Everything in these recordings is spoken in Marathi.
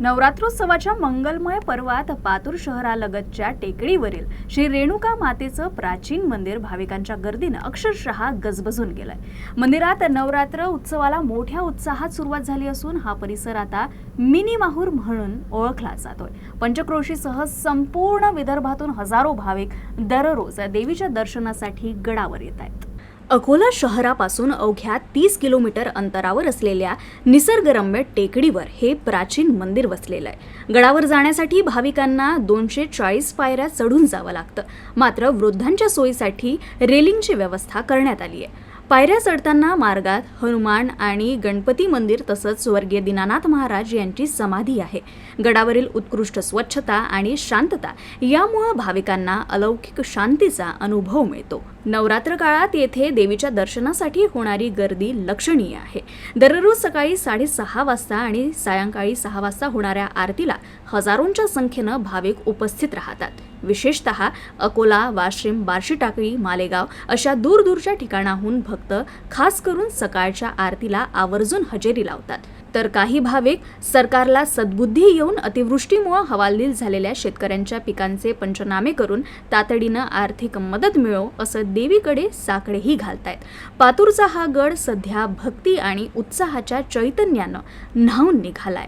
नवरात्रोत्सवाच्या मंगलमय पर्वात पातूर शहरालगतच्या टेकडीवरील श्री रेणुका मातेचं प्राचीन मंदिर भाविकांच्या गर्दीनं अक्षरशः गजबजून गेलंय. मंदिरात नवरात्र उत्सवाला मोठ्या उत्साहात सुरुवात झाली असून हा परिसर आता मिनी माहूर म्हणून ओळखला जातोय. पंचक्रोशीसह संपूर्ण विदर्भातून हजारो भाविक दररोज देवीच्या दर्शनासाठी गडावर येत आहेत अकोला शहरापासून अवघ्या तीस किलोमीटर अंतरावर असलेल्या निसर्गरम्य टेकडीवर हे प्राचीन मंदिर वसलेलं आहे. गडावर जाण्यासाठी भाविकांना दोनशे चाळीस पायऱ्या चढून जावं लागतं. मात्र वृद्धांच्या सोयीसाठी रेलिंगची व्यवस्था करण्यात आली आहे. पायऱ्या चढताना मार्गात हनुमान आणि गणपती मंदिर तसंच स्वर्गीय दीनानाथ महाराज यांची समाधी आहे. गडावरील उत्कृष्ट स्वच्छता आणि शांतता यामुळं भाविकांना अलौकिक शांतीचा अनुभव मिळतो. नवरात्र काळात येथे देवीच्या दर्शनासाठी होणारी गर्दी लक्षणीय आहे. दररोज सकाळी साडेसहा वाजता आणि सायंकाळी सहा वाजता होणाऱ्या आरतीला हजारोंच्या संख्येनं भाविक उपस्थित राहतात. विशेषतः अकोला वाशिम बार्शी टाकळी मालेगाव अशा दूरदूरच्या ठिकाणाहून भक्त खास करून सकाळच्या आरतीला आवर्जून हजेरी लावतात. तर काही भाविक सरकारला सद्बुद्धी येऊन अतिवृष्टीमुळे हवालदिल झालेल्या शेतकऱ्यांच्या पिकांचे पंचनामे करून तातडीनं आर्थिक मदत मिळो असं देवीकडे साकडेही घालतायत. पातूरचा हा गड सध्या भक्ती आणि उत्साहाच्या चैतन्यानं न्हावून निघालाय.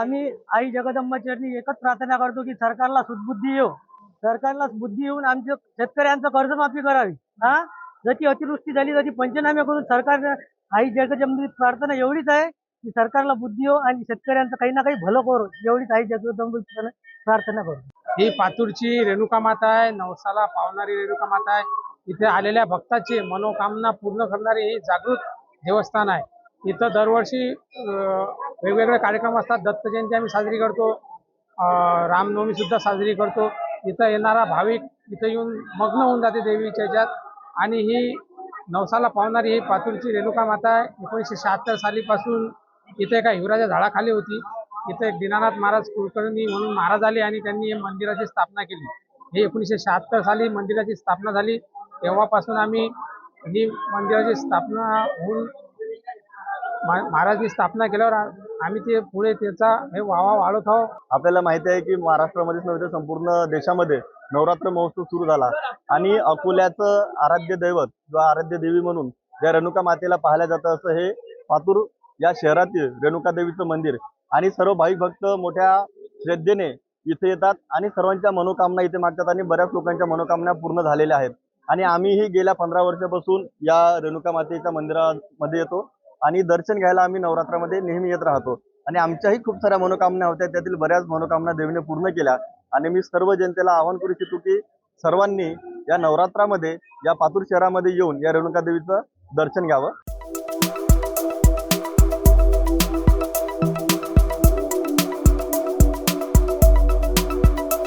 आम्ही आई जगदंबा चरणी एकच प्रार्थना करतो की सरकारला सद्बुद्धी येऊ सरकारला बुद्धी येऊन आमच्या शेतकऱ्यांचं कर्जमाफी करावी. हा? जशी अतिवृष्टी झाली तशी पंचनामे करून सरकार आई जगदंबी प्रार्थना एवढीच आहे की सरकारला बुद्धी येऊ आणि शेतकऱ्यांचं काही ना काही भलं करू. एवढीच आई जगदंबी प्रार्थना करू. ही पातूरची रेणुका माता आहे नवसाला पावणारी रेणुका माता आहे. इथे आलेल्या भक्ताची मनोकामना पूर्ण करणारे हे जागृत देवस्थान आहे. इथं दरवर्षी वेगवेगळे कार्यक्रम असतात. दत्त जयंती आम्ही साजरी करतो. रामनवमी सुद्धा साजरी करतो. इथं येणारा भाविक इथं येऊन मग्न होऊन जाते देवीच्या ह्याच्यात आणि ही नवसाला पावणारी ही पातूरची रेणुका माता आहे. एकोणीसशे शहात्तर सालीपासून इथे एका हिवराच्या झाडाखाली होती. इथे एक दीनानाथ महाराज कुलकर्णी म्हणून महाराज आले आणि त्यांनी हे मंदिराची स्थापना केली. हे एकोणीसशे शहात्तर साली मंदिराची स्थापना झाली. तेव्हापासून आम्ही ही मंदिराची स्थापना होऊन मा- महाराजनी स्थापना केल्यावर आम्ही ते पुढे त्याचा हे वावा वाढवत आहोत. आपल्याला माहिती आहे की महाराष्ट्रामध्येच नव्हे तर संपूर्ण देशामध्ये नवरात्र महोत्सव सुरू झाला. आणि अकोल्याचं आराध्य दैवत किंवा आराध्य देवी म्हणून या रेणुका मातेला पाहायला जातं असं हे पातूर या शहरातील रेणुका देवीचं मंदिर. आणि सर्व भाविक भक्त मोठ्या श्रद्धेने इथे येतात आणि सर्वांच्या मनोकामना इथे मागतात आणि बऱ्याच लोकांच्या मनोकामना पूर्ण झालेल्या आहेत. आणि आम्हीही गेल्या पंधरा वर्षापासून या रेणुका मातेच्या मंदिरामध्ये येतो. आणि दर्शन घ्यायला आम्ही नवरात्रामध्ये नेहमी येत राहतो. आणि आमच्याही खूप साऱ्या मनोकामना होत्या. त्यातील बऱ्याच मनोकामना देवीने पूर्ण केल्या. आणि मी सर्व जनतेला आवाहन करू इच्छितो की सर्वांनी या नवरात्रामध्ये या पातूर शहरामध्ये येऊन या रेणुका देवीचं दर्शन घ्यावं.